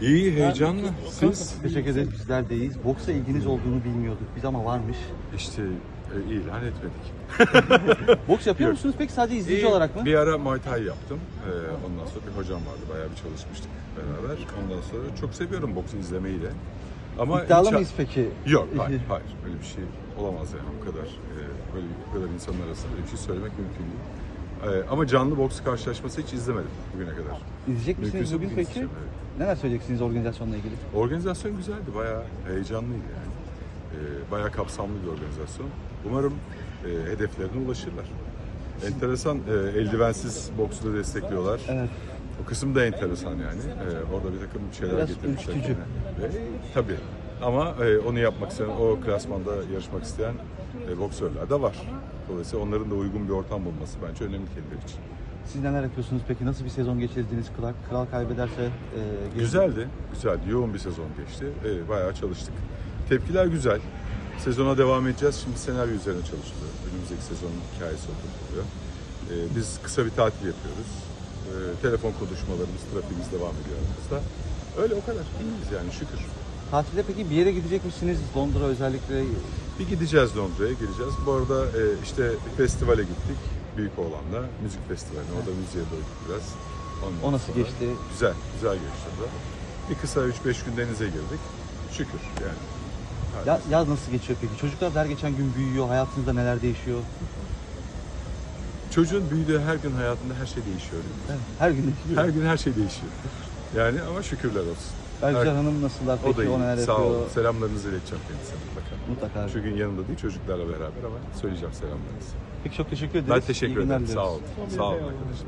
İyi, heyecanlı. Siz? Teşekkür ederiz. Bizler de iyiyiz. Boksa ilginiz olduğunu bilmiyorduk biz ama varmış. İşte e, ilan etmedik. Boks yapıyor musunuz peki sadece izleyici İyi, olarak mı? Bir ara Muay Thai yaptım. Ee, ondan sonra bir hocam vardı. Bayağı bir çalışmıştık beraber. Ondan sonra çok seviyorum boksu izlemeyi de. Ama İddialı hiç- mıyız peki? Yok, hayır, hayır. Öyle bir şey olamaz yani bu kadar. e, böyle bu kadar insanın arasında bir şey söylemek mümkün değil. Ee, ama canlı boks karşılaşması hiç izlemedim bugüne kadar. İzleyecek misiniz Mümkünse bugün peki? izleyeceğim, evet. Neler söyleyeceksiniz organizasyonla ilgili? Organizasyon güzeldi, bayağı heyecanlıydı yani. Ee, bayağı kapsamlı bir organizasyon. Umarım e, hedeflerine ulaşırlar. Enteresan, e, eldivensiz boksu da destekliyorlar. Evet. O kısım da enteresan yani. Ee, orada bir takım şeyler Biraz getirmişler. ürkütücü. kendine. Ve, tabii. Ama e, onu yapmak isteyen, o klasmanda yarışmak isteyen e, boksörler de var. Dolayısıyla onların da uygun bir ortam bulması bence önemli kendileri için. Siz neler yapıyorsunuz peki? Nasıl bir sezon geçirdiniz? Kral, kral kaybederse e, geri- Güzeldi, güzeldi. Yoğun bir sezon geçti. Ee, bayağı çalıştık. Tepkiler güzel. Sezona devam edeceğiz. Şimdi senaryo üzerine çalışılıyor. Önümüzdeki sezonun hikayesi oturtuluyor. Ee, biz kısa bir tatil yapıyoruz. Ee, telefon konuşmalarımız, trafiğimiz devam ediyor aramızda. Öyle o kadar. İyiyiz yani şükür. Tatilde peki bir yere gidecek misiniz? Londra özellikle. Bir gideceğiz Londra'ya, gireceğiz. Bu arada e, işte bir festivale gittik. Büyük oğlanla. Müzik festivaline. Orada müziğe doyduk biraz. Ondan O nasıl sonra- geçti? Güzel, güzel geçti o da. Bir kısa 3-5 gün denize girdik. Şükür yani. Ya, yaz nasıl geçiyor peki? Çocuklar da her geçen gün büyüyor. Hayatınızda neler değişiyor? Çocuğun büyüdüğü her gün hayatında her şey değişiyor. Her gün değişiyor. Her gün her şey değişiyor. Yani ama şükürler olsun. Ercan Her- Hanım nasıllar O da peki? O, iyi. neler Sağ yapıyor? olun. Selamlarınızı ileteceğim kendisine mutlaka. Mutlaka. Şu gün yanında değil çocuklarla beraber ama söyleyeceğim selamlarınızı. Peki çok teşekkür ederiz. Ben İyi teşekkür ederim. Sağ olun. Sağ olun arkadaşlar.